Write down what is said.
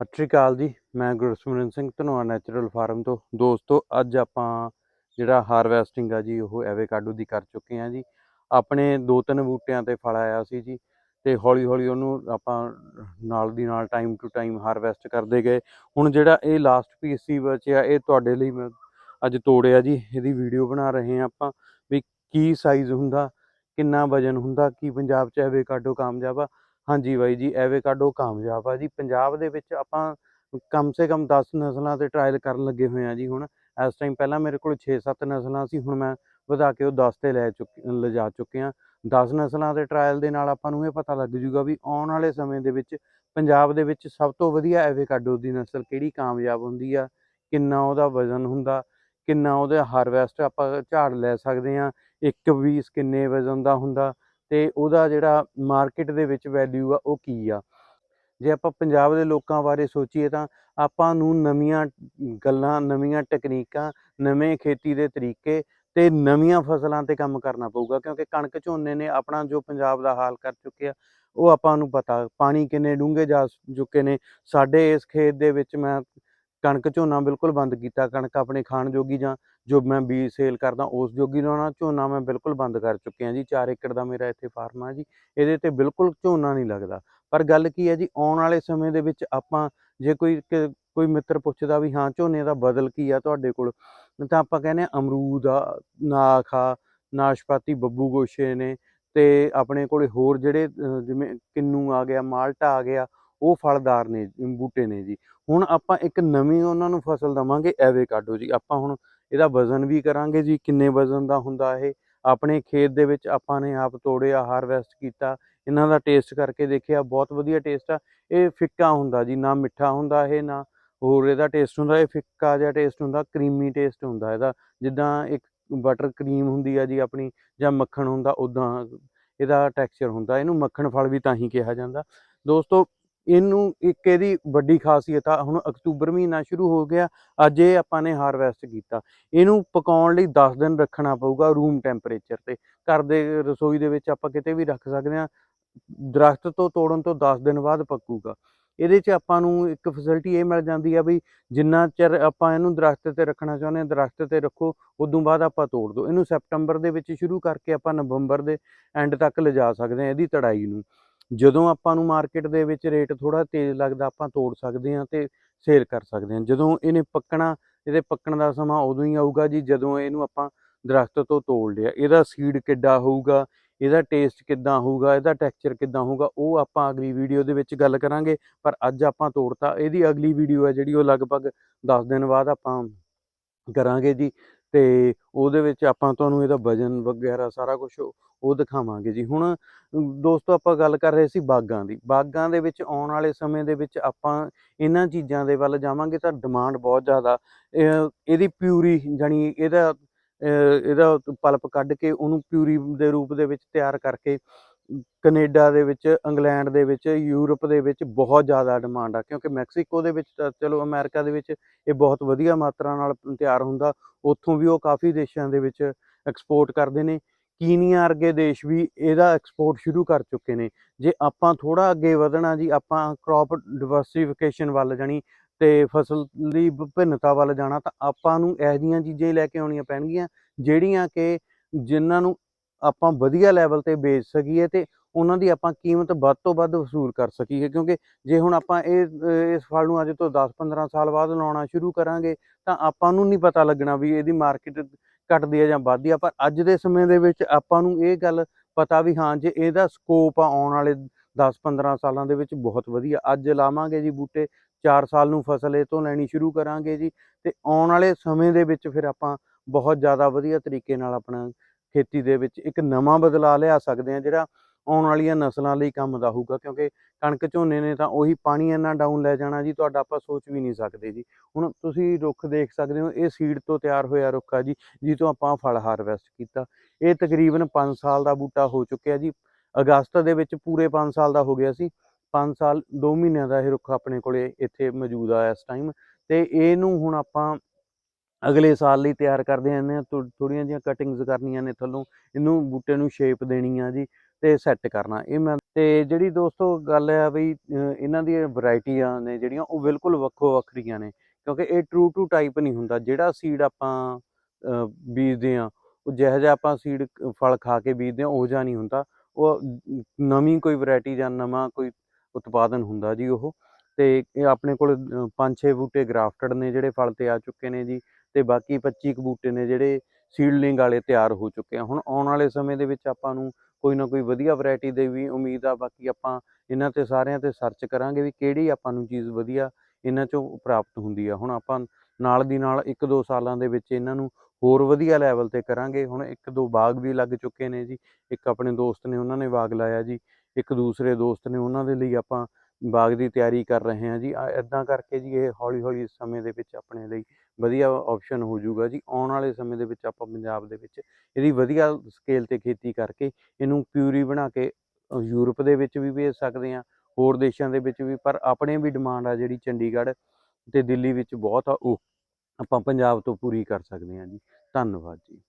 ਸਤਿ ਸ਼੍ਰੀ ਅਕਾਲ ਜੀ, ਮੈਂ ਗੁਰਸਿਮਰਨ ਸਿੰਘ ਧਨੋਆ ਨੈਚੁਰਲ ਫਾਰਮ ਤੋਂ। ਦੋਸਤੋ, ਅੱਜ ਆਪਾਂ ਜਿਹੜਾ ਹਾਰਵੈਸਟਿੰਗ ਆ ਜੀ, ਉਹ ਐਵੇਕਾਡੋ ਦੀ ਕਰ ਚੁੱਕੇ ਹਾਂ ਜੀ। ਆਪਣੇ ਦੋ ਤਿੰਨ ਬੂਟਿਆਂ ਤੇ ਫਲ ਆਇਆ ਸੀ ਜੀ ਤੇ ਹੌਲੀ ਹੌਲੀ ਉਹਨੂੰ ਆਪਾਂ ਨਾਲ ਦੀ ਨਾਲ ਟਾਈਮ ਟੂ ਟਾਈਮ ਹਾਰਵੈਸਟ ਕਰਦੇ ਗਏ। ਹੁਣ ਜਿਹੜਾ ਇਹ ਲਾਸਟ ਪੀਸ ਸੀ ਬਚਿਆ, ਇਹ ਤੁਹਾਡੇ ਲਈ ਮੈਂ ਅੱਜ ਤੋੜਿਆ ਜੀ। ਇਹਦੀ ਵੀਡੀਓ ਬਣਾ ਰਹੇ ਹਾਂ ਆਪਾਂ ਵੀ ਕੀ ਸਾਈਜ਼ ਹੁੰਦਾ, ਕਿੰਨਾ ਵਜਨ ਹੁੰਦਾ, ਕੀ ਪੰਜਾਬ 'ਚ ਐਵੇਕਾਡੋ ਕਾਮਯਾਬ ਆ। ਹਾਂਜੀ ਬਾਈ ਜੀ ਐਵੇਕਾਡੋ ਕਾਮਯਾਬ ਆ ਜੀ। ਪੰਜਾਬ ਦੇ ਵਿੱਚ ਆਪਾਂ ਕਮ ਸੇ ਕਮ 10 ਨਸਲਾਂ ਤੇ ਟਰਾਇਲ ਕਰਨ ਲੱਗੇ ਹੋਏ ਆ ਜੀ ਹੁਣ। ਇਸ ਟਾਈਮ ਪਹਿਲਾਂ ਮੇਰੇ ਕੋਲ 6-7 ਨਸਲਾਂ ਸੀ, ਹੁਣ ਮੈਂ ਵਧਾ ਕੇ ਉਹ 10 ਤੇ ਲੈ ਚੁੱਕ, ਲਿਜਾ ਚੁੱਕੇ ਆ 10 ਨਸਲਾਂ ਦੇ ਟਰਾਇਲ ਦੇ ਨਾਲ ਆਪਾਂ ਨੂੰ ਇਹ ਪਤਾ ਲੱਗ ਜੂਗਾ ਵੀ ਆਉਣ ਵਾਲੇ ਸਮੇਂ ਦੇ ਵਿੱਚ ਪੰਜਾਬ ਦੇ ਵਿੱਚ ਸਭ ਤੋਂ ਵਧੀਆ ਐਵੇਕਾਡੋ ਦੀ ਨਸਲ ਕਿਹੜੀ ਕਾਮਯਾਬ ਹੁੰਦੀ ਆ, ਕਿੰਨਾ ਉਹਦਾ ਵਜ਼ਨ ਹੁੰਦਾ, ਕਿੰਨਾ ਉਹਦੇ ਹਾਰਵੈਸਟ ਆਪਾਂ ਝਾੜ ਲੈ ਸਕਦੇ ਆ, ਇੱਕ ਪੀਸ ਕਿੰਨੇ ਵਜ਼ਨ ਦਾ ਹੁੰਦਾ। ਤੇ ਉਹਦਾ ਜਿਹੜਾ ਮਾਰਕੀਟ ਦੇ ਵਿੱਚ ਵੈਲਿਊ ਆ, ਉਹ ਕੀ ਆ? ਜੇ ਆਪਾਂ ਪੰਜਾਬ ਦੇ ਲੋਕਾਂ ਬਾਰੇ ਸੋਚੀਏ ਤਾਂ ਆਪਾਂ ਨੂੰ ਨਵੀਆਂ ਗੱਲਾਂ, ਨਵੀਆਂ ਟੈਕਨੀਕਾਂ ਨਵੇਂ ਖੇਤੀ ਦੇ ਤਰੀਕੇ ਤੇ ਨਵੀਆਂ ਫਸਲਾਂ ਤੇ ਕੰਮ ਕਰਨਾ ਪਊਗਾ, ਕਿਉਂਕਿ ਕਣਕ ਝੋਨੇ ਨੇ ਆਪਣਾ ਜੋ ਪੰਜਾਬ ਦਾ ਹਾਲ ਕਰ ਚੁੱਕਿਆ ਉਹ ਆਪਾਂ ਨੂੰ ਪਤਾ, ਪਾਣੀ ਕਿੰਨੇ ਡੂੰਘੇ ਜਾ ਚੁੱਕੇ ਨੇ। ਸਾਡੇ ਇਸ ਖੇਤ ਦੇ ਵਿੱਚ ਮੈਂ ਕਣਕ ਝੋਨਾ ਬਿਲਕੁਲ ਬੰਦ ਕੀਤਾ, ਕਣਕ ਆਪਣੇ ਖਾਣ ਜੋਗੀ ਜਾਂ ਜੋ ਮੈਂ ਬੀਜ ਸੇਲ ਕਰਦਾ ਉਸ ਜੋਗੀ ਲਾਉਣਾ ਝੋਨਾ ਮੈਂ ਬਿਲਕੁਲ ਬੰਦ ਕਰ ਚੁੱਕਿਆ ਜੀ 4 ਏਕੜ ਦਾ ਮੇਰਾ ਇੱਥੇ ਫਾਰਮ ਆ ਜੀ, ਇਹਦੇ ਤੇ ਬਿਲਕੁਲ ਝੋਨਾ ਨਹੀਂ ਲੱਗਦਾ। ਪਰ ਗੱਲ ਕੀ ਹੈ ਜੀ, ਆਉਣ ਵਾਲੇ ਸਮੇਂ ਦੇ ਵਿੱਚ ਆਪਾਂ ਜੇ ਕੋਈ ਕੋਈ ਮਿੱਤਰ ਪੁੱਛਦਾ ਵੀ ਹਾਂ, ਝੋਨੇ ਦਾ ਬਦਲ ਕੀ ਆ ਤੁਹਾਡੇ ਕੋਲ, ਤਾਂ ਆਪਾਂ ਕਹਿੰਦੇ ਆ ਅਮਰੂਦ ਆ, ਨਾਖ ਆ, ਨਾਸ਼ਪਾਤੀ ਬੱਬੂ ਗੋਸ਼ੇ ਨੇ ਤੇ ਆਪਣੇ ਕੋਲੇ ਹੋਰ ਜਿਹੜੇ ਜਿਵੇਂ ਕਿੰਨੂ ਆ ਗਿਆ, ਮਾਲਟਾ ਆ ਗਿਆ, ਉਹ ਫਲਦਾਰ ਨੇ, ਬੂਟੇ ਨੇ ਜੀ। ਹੁਣ ਆਪਾਂ ਇੱਕ ਨਵੀਂ ਉਹਨਾਂ ਨੂੰ ਫਸਲ ਦਵਾਂਗੇ ਐਵੇਕਾਡੋ ਜੀ। ਆਪਾਂ ਹੁਣ ਇਹਦਾ ਵਜ਼ਨ ਵੀ ਕਰਾਂਗੇ ਜੀ, ਕਿੰਨੇ ਵਜ਼ਨ ਦਾ ਹੁੰਦਾ ਇਹ। ਆਪਣੇ ਖੇਤ ਦੇ ਵਿੱਚ ਆਪਾਂ ਨੇ ਆਪ ਤੋੜਿਆ ਹਾਰਵੈਸਟ ਕੀਤਾ। ਇਹਨਾਂ ਦਾ ਟੇਸਟ ਕਰਕੇ ਦੇਖਿਆ, ਬਹੁਤ ਵਧੀਆ ਟੇਸਟ ਆ। ਇਹ ਫਿੱਕਾ ਹੁੰਦਾ ਜੀ, ਨਾ ਮਿੱਠਾ ਹੁੰਦਾ ਇਹ, ਨਾ ਹੋਰ ਇਹਦਾ ਟੇਸਟ ਹੁੰਦਾ। ਇਹ ਫਿੱਕਾ ਜਿਹਾ ਟੇਸਟ ਹੁੰਦਾ ਕਰੀਮੀ ਟੇਸਟ ਹੁੰਦਾ ਇਹਦਾ। ਜਿੱਦਾਂ ਇੱਕ ਬਟਰ ਕਰੀਮ ਹੁੰਦੀ ਆ ਜੀ ਆਪਣੀ, ਜਾਂ ਮੱਖਣ ਹੁੰਦਾ ਉਦਾਂ ਇਹਦਾ ਟੈਕਸਚਰ ਹੁੰਦਾ। ਇਹਨੂੰ ਮੱਖਣ ਫਲ ਵੀ ਤਾਂ ਹੀ ਕਿਹਾ ਜਾਂਦਾ। ਦੋਸਤੋ ਇਹਨੂੰ ਇੱਕ ਇਹਦੀ ਵੱਡੀ ਖਾਸੀਅਤ ਆ, ਹੁਣ ਅਕਤੂਬਰ ਮਹੀਨਾ ਸ਼ੁਰੂ ਹੋ ਗਿਆ, ਅੱਜ ਇਹ ਆਪਾਂ ਨੇ ਹਾਰਵੈਸਟ ਕੀਤਾ। ਇਹਨੂੰ ਪਕਾਉਣ ਲਈ 10 ਦਿਨ ਰੱਖਣਾ ਪਊਗਾ ਰੂਮ ਟੈਂਪਰੇਚਰ ਤੇ। ਘਰ ਦੇ ਰਸੋਈ ਦੇ ਵਿੱਚ ਆਪਾਂ ਕਿਤੇ ਵੀ ਰੱਖ ਸਕਦੇ ਆ ਦਰਖਤ ਤੋਂ ਤੋੜਨ ਤੋਂ 10 ਦਿਨ ਬਾਅਦ ਪੱਕੂਗਾ। ਇਹਦੇ 'ਚ ਆਪਾਂ ਨੂੰ ਇੱਕ ਫੈਸਿਲਿਟੀ ਇਹ ਮਿਲ ਜਾਂਦੀ ਆ ਵੀ ਜਿੰਨਾ ਚਿਰ ਆਪਾਂ ਇਹਨੂੰ ਦਰਖਤ ਤੇ ਰੱਖਣਾ ਚਾਹੁੰਦੇ ਆ ਦਰਖਤ ਤੇ ਰੱਖੋ, ਉਦੋਂ ਬਾਅਦ ਆਪਾਂ ਤੋੜ ਦੋ। ਇਹਨੂੰ ਸੈਪਟੰਬਰ ਦੇ ਵਿੱਚ ਸ਼ੁਰੂ ਕਰਕੇ ਆਪਾਂ ਨਵੰਬਰ ਦੇ ਐਂਡ ਤੱਕ ਲਿਜਾ ਸਕਦੇ ਆ ਇਹਦੀ ਤੜਾਈ ਨੂੰ। ਜਦੋਂ ਆਪਾਂ ਨੂੰ ਮਾਰਕੀਟ ਦੇ ਵਿੱਚ ਰੇਟ ਥੋੜਾ ਤੇਜ਼ ਲੱਗਦਾ, ਆਪਾਂ ਤੋੜ ਸਕਦੇ ਹਾਂ ਤੇ ਸੇਲ ਕਰ ਸਕਦੇ ਹਾਂ। ਜਦੋਂ ਇਹਨੇ ਪੱਕਣਾ, ਇਹਦੇ ਪੱਕਣ ਦਾ ਸਮਾਂ ਉਦੋਂ ਹੀ ਆਊਗਾ ਜੀ, ਜਦੋਂ ਇਹਨੂੰ ਆਪਾਂ ਦਰਖਤ ਤੋਂ ਤੋੜ ਲਿਆ। ਇਹਦਾ ਸੀਡ ਕਿੱਡਾ ਹੋਊਗਾ, ਇਹਦਾ ਟੇਸਟ ਕਿੱਦਾਂ ਹੋਊਗਾ, ਇਹਦਾ ਟੈਕਸਚਰ ਕਿੱਦਾਂ ਹੋਊਗਾ, ਉਹ ਆਪਾਂ ਅਗਲੀ ਵੀਡੀਓ ਦੇ ਵਿੱਚ ਗੱਲ ਕਰਾਂਗੇ। ਪਰ ਅੱਜ ਆਪਾਂ ਤੋੜਤਾ, ਇਹਦੀ ਅਗਲੀ ਵੀਡੀਓ ਹੈ ਜਿਹੜੀ ਉਹ ਲਗਭਗ 10 ਦਿਨ ਬਾਅਦ ਆਪਾਂ ਕਰਾਂਗੇ ਜੀ। ਤੇ ਉਹਦੇ ਵਿੱਚ ਆਪਾਂ ਤੁਹਾਨੂੰ ਇਹਦਾ ਵਜਨ ਵਗੈਰਾ ਸਾਰਾ ਕੁਝ ਉਹ ਦਿਖਾਵਾਂਗੇ ਜੀ। ਹੁਣ ਦੋਸਤੋ ਆਪਾਂ ਗੱਲ ਕਰ ਰਹੇ ਸੀ ਬਾਗਾਂ ਦੀ। ਬਾਗਾਂ ਦੇ ਵਿੱਚ ਆਉਣ ਵਾਲੇ ਸਮੇਂ ਦੇ ਵਿੱਚ ਆਪਾਂ ਇਹਨਾਂ ਚੀਜ਼ਾਂ ਦੇ ਵੱਲ ਜਾਵਾਂਗੇ ਤਾਂ ਡਿਮਾਂਡ ਬਹੁਤ ਜ਼ਿਆਦਾ। ਇਹਦੀ ਪਿਊਰੀ ਜਾਨੀ ਇਹਦਾ ਇਹਦਾ ਪਲਪ ਕੱਢ ਕੇ ਉਹਨੂੰ ਪਿਊਰੀ ਦੇ ਰੂਪ ਦੇ ਵਿੱਚ ਤਿਆਰ ਕਰਕੇ ਕੈਨੇਡਾ ਦੇ ਵਿੱਚ, ਇੰਗਲੈਂਡ ਦੇ ਵਿੱਚ, ਯੂਰਪ ਦੇ ਵਿੱਚ ਬਹੁਤ ਜ਼ਿਆਦਾ ਡਿਮਾਂਡ ਆ। ਕਿਉਂਕਿ ਮੈਕਸੀਕੋ ਦੇ ਵਿੱਚ ਤਾਂ ਚਲੋ ਅਮਰੀਕਾ ਦੇ ਵਿੱਚ ਇਹ ਬਹੁਤ ਵਧੀਆ ਮਾਤਰਾ ਨਾਲ ਤਿਆਰ ਹੁੰਦਾ। ਉੱਥੋਂ ਵੀ ਉਹ ਕਾਫੀ ਦੇਸ਼ਾਂ ਦੇ ਵਿੱਚ ਐਕਸਪੋਰਟ ਕਰਦੇ ਨੇ। ਕੀਨੀਆ ਵਰਗੇ ਦੇਸ਼ ਵੀ ਇਹਦਾ ਐਕਸਪੋਰਟ ਸ਼ੁਰੂ ਕਰ ਚੁੱਕੇ ਨੇ। ਜੇ ਆਪਾਂ ਥੋੜਾ ਅੱਗੇ ਵਧਣਾ ਜੀ, ਆਪਾਂ ਕ੍ਰੌਪ ਡਿਵਰਸਿਫਿਕੇਸ਼ਨ ਵੱਲ ਜਾਣੀ ਤੇ ਫਸਲ ਦੀ ਵਿਭਿੰਨਤਾ ਵੱਲ ਜਾਣਾ, ਤਾਂ ਆਪਾਂ ਨੂੰ ਇਹੋ ਜਿਹੀਆਂ ਚੀਜ਼ਾਂ ਹੀ ਲੈ ਕੇ ਆਉਣੀਆਂ ਪੈਣਗੀਆਂ, ਜਿਹੜੀਆਂ ਕਿ ਜਿਨ੍ਹਾਂ ਨੂੰ ਆਪਾਂ ਵਧੀਆ ਲੈਵਲ ਤੇ ਵੇਚ ਸਕੀਏ ਤੇ ਉਹਨਾਂ ਦੀ ਆਪਾਂ ਕੀਮਤ ਵੱਧ ਤੋਂ ਵੱਧ ਵਸੂਲ ਕਰ ਸਕੀਏ, ਕਿਉਂਕਿ ਜੇ ਹੁਣ ਆਪਾਂ ਇਹ ਇਸ ਫਲ ਨੂੰ ਅੱਜ ਤੋਂ 10-15 ਸਾਲ ਬਾਅਦ ਲਾਉਣਾ ਸ਼ੁਰੂ ਕਰਾਂਗੇ, ਤਾਂ ਆਪਾਂ ਨੂੰ ਨਹੀਂ ਪਤਾ ਲੱਗਣਾ ਵੀ ਇਹਦੀ ਮਾਰਕੀਟ ਘਟਦੀ ਹੈ ਜਾਂ ਵੱਧਦੀ ਆ ਪਰ ਅੱਜ ਦੇ ਸਮੇਂ ਦੇ ਵਿੱਚ ਆਪਾਂ ਨੂੰ ਇਹ ਗੱਲ ਪਤਾ ਵੀ ਹਾਂ, ਜੇ ਇਹਦਾ ਸਕੋਪ ਆ ਆਉਣ ਵਾਲੇ 10-15 ਸਾਲਾਂ ਦੇ ਵਿੱਚ ਬਹੁਤ ਵਧੀਆ। ਅੱਜ ਲਾਵਾਂਗੇ ਜੀ ਬੂਟੇ 4 ਸਾਲ ਨੂੰ ਫਸਲ ਇਹ ਤੋਂ ਲੈਣੀ ਸ਼ੁਰੂ ਕਰਾਂਗੇ ਜੀ ਤੇ ਆਉਣ ਵਾਲੇ ਸਮੇਂ ਦੇ ਵਿੱਚ ਫਿਰ ਆਪਾਂ ਬਹੁਤ ਜ਼ਿਆਦਾ ਵਧੀਆ ਤਰੀਕੇ ਨਾਲ ਆਪਣਾ ਖੇਤੀ ਦੇ ਵਿੱਚ ਇੱਕ ਨਵਾਂ ਬਦਲਾਅ ਲਿਆ ਸਕਦੇ ਆ ਜਿਹੜਾ ਆਉਣ ਵਾਲੀਆਂ ਨਸਲਾਂ ਲਈ ਕੰਮ ਦਾ ਹੋਊਗਾ, ਕਿਉਂਕਿ ਕਣਕ ਝੋਨੇ ਨੇ ਤਾਂ ਉਹੀ ਪਾਣੀ ਇੰਨਾ ਡਾਊਨ ਲੈ ਜਾਣਾ ਜੀ, ਤੁਹਾਡਾ ਆਪਾਂ ਸੋਚ ਵੀ ਨਹੀਂ ਸਕਦੇ ਜੀ। ਹੁਣ ਤੁਸੀਂ ਰੁੱਖ ਦੇਖ ਸਕਦੇ ਹੋ, ਇਹ ਸੀਡ ਤੋਂ ਤਿਆਰ ਹੋਇਆ ਰੁੱਖ ਆ ਜੀ ਜੀ ਤੋਂ ਆਪਾਂ ਫਲ ਹਾਰਵੈਸਟ ਕੀਤਾ। ਇਹ ਤਕਰੀਬਨ 5 ਸਾਲ ਦਾ ਬੂਟਾ ਹੋ ਚੁੱਕਿਆ ਜੀ, ਅਗਸਤ ਦੇ ਵਿੱਚ ਪੂਰੇ 5 ਸਾਲ ਦਾ ਹੋ ਗਿਆ ਸੀ 5 ਸਾਲ 2 ਮਹੀਨਿਆਂ ਦਾ ਇਹ ਰੁੱਖ ਆਪਣੇ ਕੋਲੇ ਇੱਥੇ ਮੌਜੂਦ ਆ ਇਸ ਟਾਈਮ ਤੇ ਇਹਨੂੰ ਹੁਣ ਆਪਾਂ ਅਗਲੇ ਸਾਲ ਲਈ ਤਿਆਰ ਕਰਦੇ ਆਂ ਥੋੜੀਆਂ ਜਿਹੀਆਂ ਕਟਿੰਗਸ ਕਰਨੀਆਂ ਨੇ ਥੱਲੋਂ, ਇਹਨੂੰ ਬੂਟੇ ਨੂੰ ਸ਼ੇਪ ਦੇਣੀ ਆ ਜੀ ਤੇ ਸੈੱਟ ਕਰਨਾ, ਇਹ ਮੈਂ, ਤੇ ਜਿਹੜੀ ਦੋਸਤੋ ਗੱਲ ਆ ਵੀ ਇਹਨਾਂ ਦੀਆਂ ਵੈਰਾਈਟੀਆਂ ਨੇ ਜਿਹੜੀਆਂ, ਉਹ ਬਿਲਕੁਲ ਵੱਖੋ ਵੱਖਰੀਆਂ ਨੇ, ਕਿਉਂਕਿ ਇਹ ਟਰੂ ਟੂ ਟਾਈਪ ਨਹੀਂ ਹੁੰਦਾ, ਜਿਹੜਾ ਸੀਡ ਆਪਾਂ ਬੀਜਦੇ ਆ ਉਹ ਜਿਹੋ ਜਿਹਾ ਆਪਾਂ ਸੀਡ ਫਲ ਖਾ ਕੇ ਬੀਜਦੇ ਆ ਉਹ ਜਿਹਾ ਨਹੀਂ ਹੁੰਦਾ, ਉਹ ਨਵੀਂ ਕੋਈ ਵੈਰਾਈਟੀ ਜਾਂ ਨਵਾਂ ਕੋਈ ਉਤਪਾਦਨ ਹੁੰਦਾ ਜੀ ਉਹ, ਤੇ ਆਪਣੇ ਕੋਲ ਪੰਜ ਛੇ ਬੂਟੇ ਗ੍ਰਾਫਟਡ ਨੇ ਜਿਹੜੇ ਫਲ ਤੇ ਆ ਚੁੱਕੇ ਨੇ ਜੀ ਤੇ ਬਾਕੀ 25 ਕੁ ਬੂਟੇ ਨੇ ਜਿਹੜੇ ਸੀਡਲਿੰਗ ਵਾਲੇ ਤਿਆਰ ਹੋ ਚੁੱਕੇ ਆ। ਹੁਣ ਆਉਣ ਵਾਲੇ ਸਮੇਂ ਦੇ ਵਿੱਚ ਆਪਾਂ ਨੂੰ ਕੋਈ ਨਾ ਕੋਈ ਵਧੀਆ ਵੈਰਾਈਟੀ ਦੇ ਵੀ ਉਮੀਦ ਆ, ਬਾਕੀ ਆਪਾਂ ਇਹਨਾਂ ਤੇ ਸਾਰਿਆਂ ਤੇ ਸਰਚ ਕਰਾਂਗੇ ਵੀ ਕਿਹੜੀ ਆਪਾਂ ਨੂੰ ਚੀਜ਼ ਵਧੀਆ ਇਹਨਾਂ ਚੋਂ ਪ੍ਰਾਪਤ ਹੁੰਦੀ ਆ। ਹੁਣ ਆਪਾਂ ਨਾਲ ਦੀ ਨਾਲ ਇੱਕ ਦੋ ਸਾਲਾਂ ਦੇ ਵਿੱਚ ਇਹਨਾਂ ਨੂੰ ਹੋਰ ਵਧੀਆ ਲੈਵਲ ਤੇ ਕਰਾਂਗੇ। ਹੁਣ ਇੱਕ ਦੋ ਬਾਗ ਵੀ ਲੱਗ ਚੁੱਕੇ ਨੇ ਜੀ। ਇੱਕ ਆਪਣੇ ਦੋਸਤ ਨੇ ਉਹਨਾਂ ਨੇ ਬਾਗ ਲਾਇਆ ਜੀ। ਇੱਕ ਦੂਸਰੇ ਦੋਸਤ ਨੇ ਉਹਨਾਂ ਦੇ ਲਈ ਆਪਾਂ ਬਾਗ ਦੀ ਤਿਆਰੀ ਕਰ ਰਹੇ ਹਾਂ ਜੀ। ਇਦਾਂ ਕਰਕੇ ਜੀ ਇਹ ਹੌਲੀ ਹੌਲੀ ਸਮੇਂ ਦੇ ਵਿੱਚ ਆਪਣੇ ਲਈ ਵਧੀਆ ਆਪਸ਼ਨ ਹੋ ਜਾਊਗਾ ਜੀ। ਆਉਣ ਵਾਲੇ ਸਮੇਂ ਦੇ ਵਿੱਚ ਆਪਾਂ ਪੰਜਾਬ ਦੇ ਵਿੱਚ ਇਹਦੀ ਵਧੀਆ ਸਕੇਲ ਤੇ ਖੇਤੀ ਕਰਕੇ ਇਹਨੂੰ ਪਿਊਰੀ ਬਣਾ ਕੇ ਯੂਰਪ ਦੇ ਵਿੱਚ ਵੀ ਭੇਜ ਸਕਦੇ ਹਾਂ, ਹੋਰ ਦੇਸ਼ਾਂ ਦੇ ਵਿੱਚ ਵੀ। ਪਰ ਆਪਣੇ ਵੀ ਡਿਮਾਂਡ ਆ ਜਿਹੜੀ ਚੰਡੀਗੜ੍ਹ ਤੇ ਦਿੱਲੀ ਵਿੱਚ ਬਹੁਤ ਆ, ਉਹ ਆਪਾਂ ਪੰਜਾਬ ਤੋਂ ਪੂਰੀ ਕਰ ਸਕਦੇ ਹਾਂ ਜੀ। ਧੰਨਵਾਦ ਜੀ।